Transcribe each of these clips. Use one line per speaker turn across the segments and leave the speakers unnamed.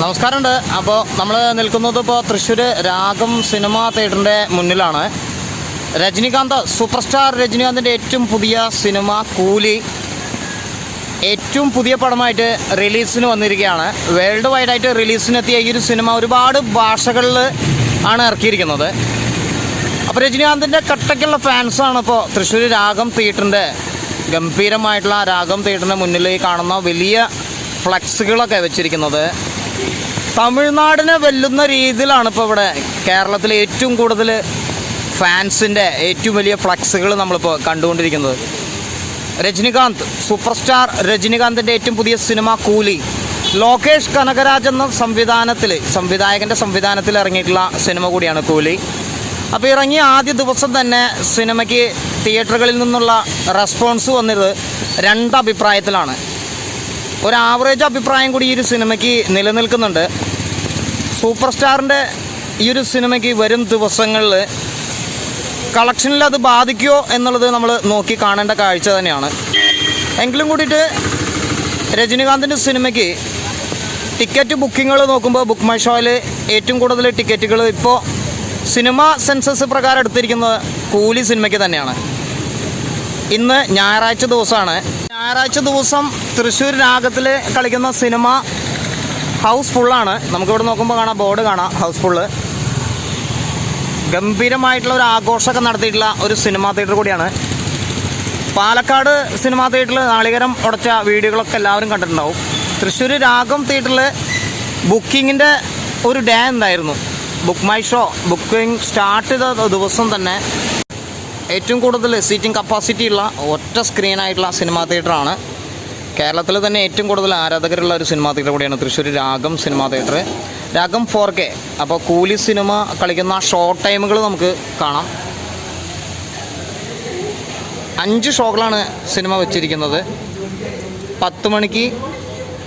നമസ്കാരമുണ്ട്. അപ്പോൾ നമ്മൾ നിൽക്കുന്നത് ഇപ്പോൾ തൃശ്ശൂർ രാഗം സിനിമ തിയേറ്ററിന്റെ മുന്നിലാണ്. രജനികാന്ത് സൂപ്പർ സ്റ്റാർ രജനികാന്തിന്റെ ഏറ്റവും പുതിയ സിനിമ കൂലി. ഏറ്റവും പുതിയ പടമായിട്ട് റിലീസിന് വന്നിരിക്കുകയാണ്. വേൾഡ് വൈഡ് വൈഡായിട്ട് റിലീസിനെത്തിയ ഈ ഒരു സിനിമ ഒരുപാട് ഭാഷകളിൽ ആണ് ഇറക്കിയിരിക്കുന്നത്. അപ്പോൾ രജനീകാന്തിന്റെ കട്ടയ്ക്കുള്ള ഫാൻസാണ് ഇപ്പോൾ തൃശ്ശൂർ രാഗം തിയേറ്ററിന്റെ ഗംഭീരമായിട്ടുള്ള രാഗം തിയേറ്ററിന്റെ മുന്നിൽ കാണുന്ന വലിയ ഫ്ലക്സുകളൊക്കെ വെച്ചിരിക്കുന്നത്. തമിഴ്നാടിനെ വെല്ലുന്ന രീതിയിലാണ് ഇപ്പോൾ ഇവിടെ കേരളത്തിലെ ഏറ്റവും കൂടുതൽ ഫാൻസിന്റെ ഏറ്റവും വലിയ ഫ്ലക്സുകൾ നമ്മളിപ്പോൾ കണ്ടുകൊണ്ടിരിക്കുന്നത്. രജനികാന്ത് സൂപ്പർ സ്റ്റാർ രജനികാന്തിന്റെ ഏറ്റവും പുതിയ സിനിമ കൂലി. ലോകേഷ് കനകരാജ് എന്ന സംവിധാനത്തിൽ സംവിധായകന്റെ സംവിധാനത്തിൽ ഇറങ്ങിയിട്ടുള്ള സിനിമ കൂടിയാണ് കൂലി. അപ്പോൾ ഇറങ്ങിയ ആദ്യ ദിവസം തന്നെ സിനിമയ്ക്ക് തിയേറ്ററുകളിൽ നിന്നുള്ള റെസ്പോൺസ് വന്നത് രണ്ട് അഭിപ്രായത്തിലാണ് ഒരു ആവറേജ് അഭിപ്രായം കൂടി ഈ ഒരു സിനിമയ്ക്ക് നിലനിൽക്കുന്നുണ്ട്. സൂപ്പർ സ്റ്റാറിന്റെ ഈ ഒരു സിനിമയ്ക്ക് വരും ദിവസങ്ങളിൽ കളക്ഷനിൽ അത് ബാധിക്കുമോ എന്നുള്ളത് നമ്മൾ നോക്കി കാണേണ്ട കാഴ്ച തന്നെയാണ്. എങ്കിലും കൂടിയിട്ട് രജനീകാന്തിന്റെ സിനിമയ്ക്ക് ടിക്കറ്റ് ബുക്കിങ്ങുകൾ നോക്കുമ്പോൾ ബുക്ക് മൈ ഷോയിൽ ഏറ്റവും കൂടുതൽ ടിക്കറ്റുകൾ ഇപ്പോൾ സിനിമ സെൻസസ് പ്രകാരം എടുത്തിരിക്കുന്നത് കൂലി സിനിമയ്ക്ക് തന്നെയാണ്. ഇന്ന് ഞായറാഴ്ച ദിവസമാണ്. ഞായറാഴ്ച ദിവസം തൃശ്ശൂർ രാഗത്തിൽ കളിക്കുന്ന സിനിമ ഹൗസ് ഫുള്ളാണ്. നമുക്കിവിടെ നോക്കുമ്പോൾ കാണാം ബോർഡ് കാണാം ഹൗസ് ഫുള്ള്. ഗംഭീരമായിട്ടുള്ള ഒരു ആഘോഷമൊക്കെ നടത്തിയിട്ടുള്ള ഒരു സിനിമാ തിയേറ്റർ കൂടിയാണ്. പാലക്കാട് സിനിമാ തിയേറ്ററിൽ നാളികരം ഉടച്ച വീഡിയോകളൊക്കെ എല്ലാവരും കണ്ടിട്ടുണ്ടാവും. തൃശ്ശൂർ രാഗം തിയേറ്ററിൽ ബുക്കിങ്ങിന്റെ ഒരു ഡേ എന്തായിരുന്നു? Book My Show. Booking start ചെയ്ത ദിവസം തന്നെ ഏറ്റവും കൂടുതൽ സീറ്റിംഗ് കപ്പാസിറ്റി ഉള്ള ഒറ്റ സ്ക്രീനായിട്ടുള്ള സിനിമാ തിയേറ്ററാണ് കേരളത്തിൽ തന്നെ ഏറ്റവും കൂടുതൽ ആരാധകരുള്ള ഒരു സിനിമാ തിയേറ്റർ കൂടിയാണ് Thrissur Ragam cinema theatre Ragam four K അപ്പോൾ കൂലി സിനിമ കളിക്കുന്ന ഷോർട്ട് ടൈമുകൾ നമുക്ക് കാണാം. അഞ്ച് ഷോകളാണ് സിനിമ വെച്ചിരിക്കുന്നത്. പത്ത് മണിക്ക്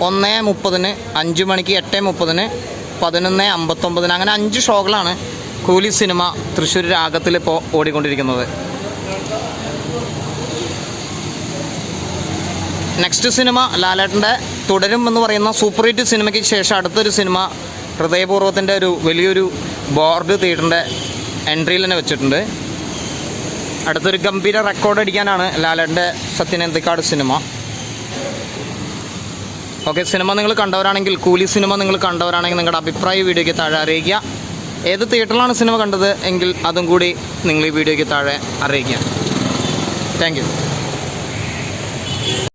ഒന്ന് മുപ്പതിന് അഞ്ച് മണിക്ക് എട്ട് മുപ്പതിന് പതിനൊന്ന് അമ്പത്തൊമ്പതിന് അങ്ങനെ അഞ്ച് ഷോകളാണ് കൂലി സിനിമ തൃശ്ശൂർ രാഗത്തിൽ ഇപ്പോൾ ഓടിക്കൊണ്ടിരിക്കുന്നത്. നെക്സ്റ്റ് സിനിമ ലാലേട്ടന്റെ തുടരും എന്ന് പറയുന്ന സൂപ്പർ ഹിറ്റ് സിനിമയ്ക്ക് ശേഷം അടുത്തൊരു സിനിമ ഹൃദയപൂർവത്തിന്റെ ഒരു വലിയൊരു ബോർഡ് തിയേറ്ററിന്റെ എൻട്രിയിൽ തന്നെ വെച്ചിട്ടുണ്ട്. അടുത്തൊരു ഗംഭീര റെക്കോർഡ് അടിക്കാനാണ് ലാലേട്ടന്റെ സത്യനന്ദിക്കാട് സിനിമ ഓക്കെ സിനിമ നിങ്ങൾ കണ്ടവരാണെങ്കിൽ കൂലി സിനിമ നിങ്ങൾ കണ്ടവരാണെങ്കിൽ നിങ്ങളുടെ അഭിപ്രായ വീഡിയോയ്ക്ക് താഴെ അറിയിക്കുക. ഏത് തിയേറ്ററിലാണ് സിനിമ കണ്ടത് എങ്കിൽ അതും കൂടി നിങ്ങൾ ഈ വീഡിയോയ്ക്ക് താഴെ അറിയിക്കുക. താങ്ക്